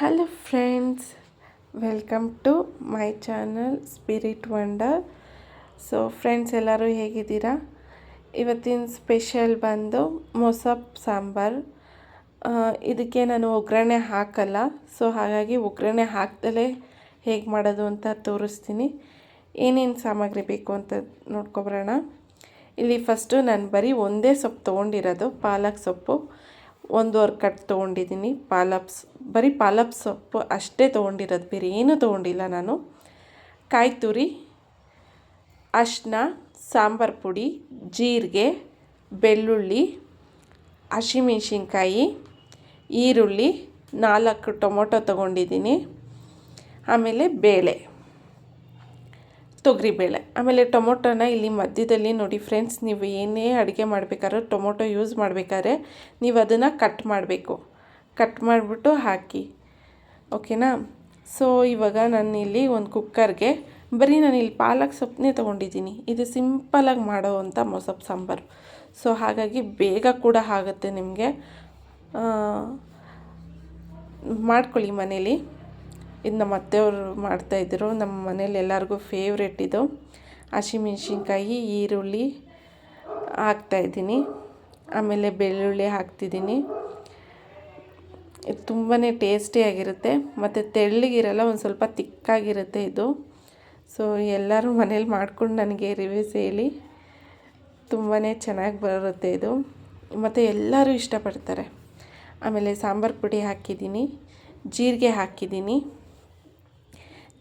Hello friends welcome to my channel spirit wonder so friends ಎಲ್ಲರೂ ಹೇಗಿದ್ದೀರಾ? ಇವತ್ತಿನ special ಬಂದು ಮೊಸಪ್ ಸಾಂಬಾರು. ಇದಕ್ಕೆ ನಾನು ಒಗ್ಗರಣೆ ಹಾಕಲ್ಲ. ಸೊ ಹಾಗಾಗಿ ಒಗ್ಗರಣೆ ಹಾಕ್ದಲೇ ಹೇಗೆ ಮಾಡೋದು ಅಂತ ತೋರಿಸ್ತೀನಿ. ಏನೇನು ಸಾಮಗ್ರಿ ಬೇಕು ಅಂತ ನೋಡ್ಕೊಬರೋಣ. ಇಲ್ಲಿ ಫಸ್ಟು ನಾನು ಬರೀ ಒಂದೇ ಸೊಪ್ಪು ತೊಗೊಂಡಿರೋದು, ಪಾಲಕ್ ಸೊಪ್ಪು. ಒಂದೂವರೆ ಕಟ್ ತೊಗೊಂಡಿದ್ದೀನಿ, ಪಾಲಪ್ಸ್. ಬರೀ ಪಾಲಪ್ ಸೊಪ್ಪು ಅಷ್ಟೇ ತೊಗೊಂಡಿರೋದು, ಬೇರೆ ಏನೂ ತೊಗೊಂಡಿಲ್ಲ ನಾನು. ಕಾಯಿ ತುರಿ ಅರಿಶಿನ ಸಾಂಬಾರು ಪುಡಿ, ಜೀರಿಗೆ, ಬೆಳ್ಳುಳ್ಳಿ, ಹಸಿಮೆಣ್ಸಿನ್ಕಾಯಿ, ಈರುಳ್ಳಿ, ನಾಲ್ಕು ಟೊಮೊಟೊ ತೊಗೊಂಡಿದ್ದೀನಿ. ಆಮೇಲೆ ಬೇಳೆ. ತೊಗರಿಬೇಳೆ ಆಮೇಲೆ ಟೊಮೊಟೊನ ಇಲ್ಲಿ ಮಧ್ಯದಲ್ಲಿ ನೋಡಿ ಫ್ರೆಂಡ್ಸ್ ನೀವು ಏನೇ ಅಡುಗೆ ಮಾಡಬೇಕಾದ್ರೂ ಟೊಮೊಟೊ ಯೂಸ್ ಮಾಡಬೇಕಾದ್ರೆ ನೀವು ಅದನ್ನು ಕಟ್ ಮಾಡಬೇಕು. ಕಟ್ ಮಾಡಿಬಿಟ್ಟು ಹಾಕಿ. ಓಕೆನಾ ಸೊ ಇವಾಗ ನಾನು ಇಲ್ಲಿ ಒಂದು ಕುಕ್ಕರ್ಗೆ ಬರೀ ನಾನು ಇಲ್ಲಿ ಪಾಲಕ್ ಸೊಪ್ಪನ್ನೇ ತೊಗೊಂಡಿದ್ದೀನಿ. ಇದು ಸಿಂಪಲಾಗಿ ಮಾಡೋವಂಥ ಮೊಸಪ್ಪು ಸಾಂಬಾರು. ಸೊ ಹಾಗಾಗಿ ಬೇಗ ಕೂಡ ಆಗುತ್ತೆ ನಿಮಗೆ. ಮಾಡ್ಕೊಳ್ಳಿ ಮನೇಲಿ. ಇದು ನಮ್ಮ ಅತ್ತೆಯವರು ಮಾಡ್ತಾಯಿದ್ರು ನಮ್ಮ ಮನೇಲಿ ಎಲ್ಲರಿಗೂ ಫೇವ್ರೆಟ್ ಇದು. ಹಸಿಮೆಣ್ಸಿನ್ಕಾಯಿ ಈರುಳ್ಳಿ ಹಾಕ್ತಾಯಿದ್ದೀನಿ ಆಮೇಲೆ ಬೆಳ್ಳುಳ್ಳಿ ಹಾಕ್ತಿದ್ದೀನಿ. ಇದು ತುಂಬಾ ಟೇಸ್ಟಿಯಾಗಿರುತ್ತೆ ಮತ್ತು ತೆಳ್ಳಗಿರಲ್ಲ, ಒಂದು ಸ್ವಲ್ಪ ತಿಕ್ಕಾಗಿರುತ್ತೆ ಇದು. ಸೊ ಎಲ್ಲರೂ ಮನೇಲಿ ಮಾಡ್ಕೊಂಡು ನನಗೆ ರಿವ್ಯೂಸ್ ಹೇಳಿ. ತುಂಬಾ ಚೆನ್ನಾಗಿ ಬರುತ್ತೆ ಇದು. ಮತ್ತು ಎಲ್ಲರೂ ಇಷ್ಟಪಡ್ತಾರೆ. ಆಮೇಲೆ ಸಾಂಬಾರು ಪುಡಿ ಹಾಕಿದ್ದೀನಿ. ಜೀರಿಗೆ ಹಾಕಿದ್ದೀನಿ.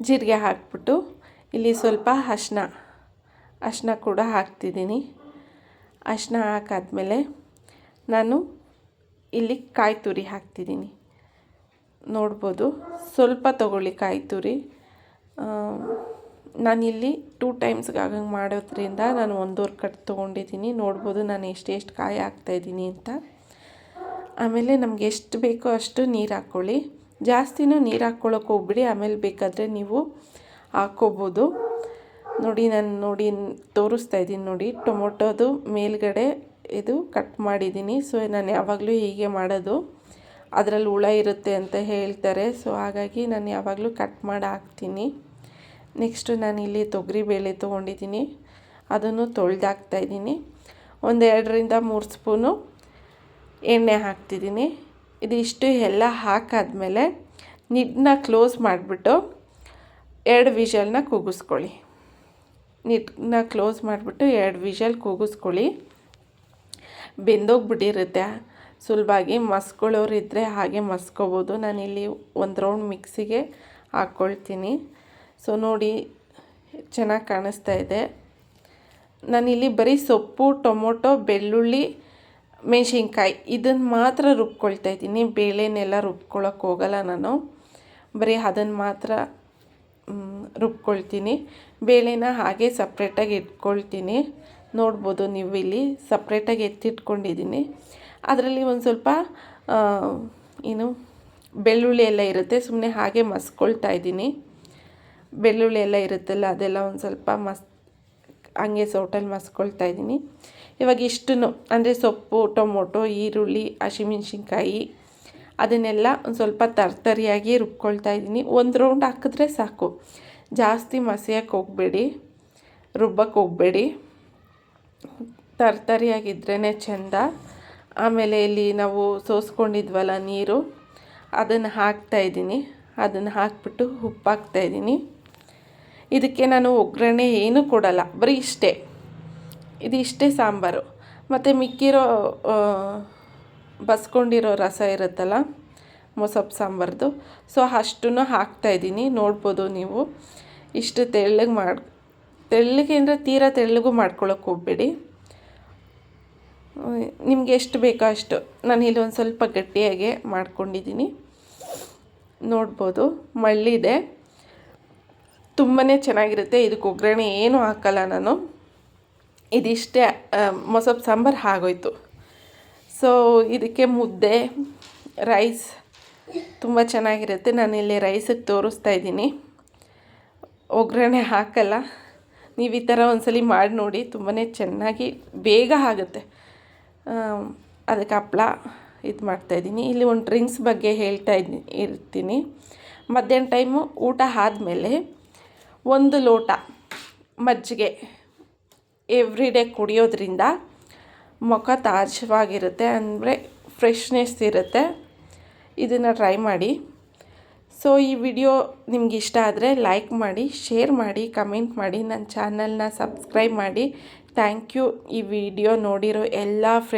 ಜೀರಿಗೆ ಹಾಕ್ಬಿಟ್ಟು ಇಲ್ಲಿ ಸ್ವಲ್ಪ ಅರ್ಶಿನ ಅರ್ಶಿನ ಕೂಡ ಹಾಕ್ತಿದ್ದೀನಿ. ಅರ್ಶಿನ ಹಾಕಾದ್ಮೇಲೆ ನಾನು ಇಲ್ಲಿ ಕಾಯಿ ತುರಿ ಹಾಕ್ತಿದ್ದೀನಿ. ನೋಡ್ಬೋದು, ಸ್ವಲ್ಪ ತಗೊಳ್ಳಿ ಕಾಯಿ ತುರಿ. ನಾನಿಲ್ಲಿ ಟೂ ಟೈಮ್ಸ್ಗೆ ಆಗಂಗೆ ಮಾಡೋದ್ರಿಂದ ನಾನು ಒಂದೂವರೆ ಕಟ್ ತೊಗೊಂಡಿದ್ದೀನಿ. ನೋಡ್ಬೋದು ನಾನು ಎಷ್ಟೆಷ್ಟು ಕಾಯಿ ಹಾಕ್ತಾಯಿದ್ದೀನಿ ಅಂತ. ಆಮೇಲೆ ನಮಗೆ ಎಷ್ಟು ಬೇಕೋ ಅಷ್ಟು ನೀರು ಹಾಕ್ಕೊಳ್ಳಿ ಜಾಸ್ತಿನೂ ನೀರು ಹಾಕ್ಕೊಳ್ಳೋಕೆ ಹೋಗ್ಬಿಡಿ, ಆಮೇಲೆ ಬೇಕಾದರೆ ನೀವು ಹಾಕ್ಕೋಬೋದು. ನೋಡಿ, ನಾನು ನೋಡಿ ತೋರಿಸ್ತಾ ಇದ್ದೀನಿ ನೋಡಿ, ಟೊಮೊಟೊದು ಮೇಲ್ಗಡೆ ಇದು ಕಟ್ ಮಾಡಿದ್ದೀನಿ. ಸೊ ನಾನು ಯಾವಾಗಲೂ ಹೀಗೆ ಮಾಡೋದು. ಅದರಲ್ಲಿ ಹುಳ ಇರುತ್ತೆ ಅಂತ ಹೇಳ್ತಾರೆ. ಸೊ ಹಾಗಾಗಿ ನಾನು ಯಾವಾಗಲೂ ಕಟ್ ಮಾಡಿ ಹಾಕ್ತೀನಿ. ನೆಕ್ಸ್ಟು ನಾನು ಇಲ್ಲಿ ತೊಗರಿಬೇಳೆ ತೊಗೊಂಡಿದ್ದೀನಿ. ಅದನ್ನು ತೊಳೆದಾಕ್ತಾಯಿದ್ದೀನಿ ಒಂದು ಎರಡರಿಂದ ಮೂರು ಸ್ಪೂನು ಎಣ್ಣೆ ಹಾಕ್ತಿದ್ದೀನಿ. ಇದಿಷ್ಟು ಎಲ್ಲ ಹಾಕಾದ್ಮೇಲೆ ನಿಡ್ನ ಕ್ಲೋಸ್ ಮಾಡಿಬಿಟ್ಟು ಎರಡು ವಿಷಲ್ನ ಕೂಗಿಸ್ಕೊಳ್ಳಿ. ನಿಡ್ನ ಕ್ಲೋಸ್ ಮಾಡಿಬಿಟ್ಟು ಎರಡು ವಿಷಲ್ ಕೂಗಿಸ್ಕೊಳ್ಳಿ. ಬೆಂದೋಗ್ಬಿಟ್ಟಿರುತ್ತೆ. ಸುಲಭವಾಗಿ ಮಸ್ಕೊಳ್ಳೋರು ಇದ್ದರೆ ಹಾಗೆ ಮಸ್ಕೋಬೋದು. ನಾನಿಲ್ಲಿ ಒಂದು ರೌಂಡ್ ಮಿಕ್ಸಿಗೆ ಹಾಕ್ಕೊಳ್ತೀನಿ. ಸೊ, ನೋಡಿ, ಚೆನ್ನಾಗಿ ಕಾಣಿಸ್ತಾ ಇದೆ. ನಾನಿಲ್ಲಿ ಬರೀ ಸೊಪ್ಪು, ಟೊಮೊಟೊ, ಬೆಳ್ಳುಳ್ಳಿ ಮೆಣಸಿನ್ಕಾಯಿ ಇದನ್ನು ಮಾತ್ರ ರುಬ್ಕೊಳ್ತಾ ಇದ್ದೀನಿ. ಬೇಳೆನೆಲ್ಲ ರುಬ್ಕೊಳ್ಳೋಕೆ ಹೋಗಲ್ಲ ನಾನು. ಬರೀ ಅದನ್ನು ಮಾತ್ರ ರುಬ್ಕೊಳ್ತೀನಿ. ಬೇಳೆನ ಹಾಗೆ ಸಪ್ರೇಟಾಗಿ ಇಟ್ಕೊಳ್ತೀನಿ. ನೋಡ್ಬೋದು ನೀವು ಇಲ್ಲಿ ಸಪ್ರೇಟಾಗಿ ಎತ್ತಿಟ್ಕೊಂಡಿದ್ದೀನಿ. ಅದರಲ್ಲಿ ಒಂದು ಸ್ವಲ್ಪ ಏನು, ಬೆಳ್ಳುಳ್ಳಿ ಎಲ್ಲ ಇರುತ್ತೆ. ಸುಮ್ಮನೆ ಹಾಗೆ ಮಸ್ಕೊಳ್ತಾ ಇದ್ದೀನಿ. ಬೆಳ್ಳುಳ್ಳಿ ಎಲ್ಲ ಇರುತ್ತಲ್ಲ, ಅದೆಲ್ಲ ಒಂದು ಸ್ವಲ್ಪ ಮಸ್ ಹಂಗೆ ಸೌಟಲ್ಲಿ ಮಸ್ಕೊಳ್ತಾ ಇದ್ದೀನಿ. ಇವಾಗ ಇಷ್ಟನ್ನು, ಅಂದರೆ ಸೊಪ್ಪು, ಟೊಮೊಟೊ, ಈರುಳ್ಳಿ, ಹಸಿಮೆಣ್ಸಿನ್ಕಾಯಿ, ಅದನ್ನೆಲ್ಲ ಒಂದು ಸ್ವಲ್ಪ ತರ್ತರಿಯಾಗಿ ರುಬ್ಕೊಳ್ತಾ ಇದ್ದೀನಿ. ಒಂದು ರೌಂಡ್ ಹಾಕಿದ್ರೆ ಸಾಕು. ಜಾಸ್ತಿ ಮಸಿಯಕ್ಕೆ ಹೋಗಬೇಡಿ ರುಬ್ಬಕ್ಕೆ ಹೋಗಬೇಡಿ. ತರ್ತರಿಯಾಗಿದ್ರೇ ಚೆಂದ. ಆಮೇಲೆ ಇಲ್ಲಿ ನಾವು ಸೋಸ್ಕೊಂಡಿದ್ವಲ್ಲ ನೀರು, ಅದನ್ನು ಹಾಕ್ತಾಯಿದ್ದೀನಿ ಅದನ್ನು ಹಾಕ್ಬಿಟ್ಟು ಉಪ್ಪು ಹಾಕ್ತಾ ಇದ್ದೀನಿ. ಇದಕ್ಕೆ ನಾನು ಒಗ್ಗರಣೆ ಏನೂ ಕೊಡಲ್ಲ, ಬರೀ ಇಷ್ಟೇ. ಇದು ಇಷ್ಟೇ ಸಾಂಬಾರು. ಮತ್ತು ಮಿಕ್ಕಿರೋ ಬಸ್ಕೊಂಡಿರೋ ರಸ ಇರುತ್ತಲ್ಲ ಮೊಸಪ್ಪು ಸಾಂಬಾರ್ದು. ಸೊ, ಅಷ್ಟನ್ನು ಹಾಕ್ತಾಯಿದ್ದೀನಿ ನೋಡ್ಬೋದು ನೀವು. ಇಷ್ಟು ತೆಳ್ಳಗೆ ಮಾಡಿ, ತೆಳ್ಳಗೆ ಅಂದರೆ ತೀರಾ ತೆಳ್ಳಗೂ ಮಾಡ್ಕೊಳ್ಳೋಕೆ ಹೋಗಬೇಡಿ. ನಿಮಗೆ ಎಷ್ಟು ಬೇಕೋ ಅಷ್ಟು. ನಾನು ಇಲ್ಲಿ ಒಂದು ಸ್ವಲ್ಪ ಗಟ್ಟಿಯಾಗೆ ಮಾಡ್ಕೊಂಡಿದ್ದೀನಿ. ನೋಡ್ಬೋದು. ಮಳ್ಳಿದೆ. ತುಂಬಾ ಚೆನ್ನಾಗಿರುತ್ತೆ. ಇದಕ್ಕೆ ಒಗ್ಗರಣೆ ಏನೂ ಹಾಕಲ್ಲ ನಾನು. ಇದಿಷ್ಟೇ ಮೊಸಪ್ ಸಾಂಬಾರು ಆಗೋಯ್ತು. ಸೊ ಇದಕ್ಕೆ ಮುದ್ದೆ, ರೈಸ್ ತುಂಬ ಚೆನ್ನಾಗಿರುತ್ತೆ. ನಾನಿಲ್ಲಿ ರೈಸಿಗೆ ತೋರಿಸ್ತಾ ಇದ್ದೀನಿ. ಒಗ್ಗರಣೆ ಹಾಕಲ್ಲ. ನೀವು ಈ ಥರ ಒಂದ್ಸಲಿ ಮಾಡಿ ನೋಡಿ ತುಂಬಾ ಚೆನ್ನಾಗಿ ಬೇಗ ಆಗುತ್ತೆ. ಅದಕ್ಕೆ ಹಪ್ಳ ಇದು ಮಾಡ್ತಾಯಿದ್ದೀನಿ ಇಲ್ಲಿ ಒಂದು ಡ್ರಿಂಕ್ಸ್ ಬಗ್ಗೆ ಹೇಳ್ತಾ ಇದ್ದೀನಿ ಇರ್ತೀನಿ. ಮಧ್ಯಾಹ್ನ ಟೈಮು ಊಟ ಆದಮೇಲೆ ಒಂದು ಲೋಟ ಮಜ್ಜಿಗೆ ಎವ್ರಿ ಡೇ ಕುಡಿಯೋದ್ರಿಂದ ಮುಖ ತಾಜವಾಗಿರುತ್ತೆ, ಅಂದರೆ ಫ್ರೆಶ್ನೆಸ್ ಇರುತ್ತೆ. ಇದನ್ನು ಟ್ರೈ ಮಾಡಿ. ಸೊ ಈ ವಿಡಿಯೋ ನಿಮ್ಗೆ ಇಷ್ಟ ಆದರೆ ಲೈಕ್ ಮಾಡಿ ಶೇರ್ ಮಾಡಿ ಕಮೆಂಟ್ ಮಾಡಿ ನನ್ನ ಚಾನಲ್ನ ಸಬ್ಸ್ಕ್ರೈಬ್ ಮಾಡಿ. ಥ್ಯಾಂಕ್ ಯು ಈ ವಿಡಿಯೋ ನೋಡಿರೋ ಎಲ್ಲ ಫ್ರೆ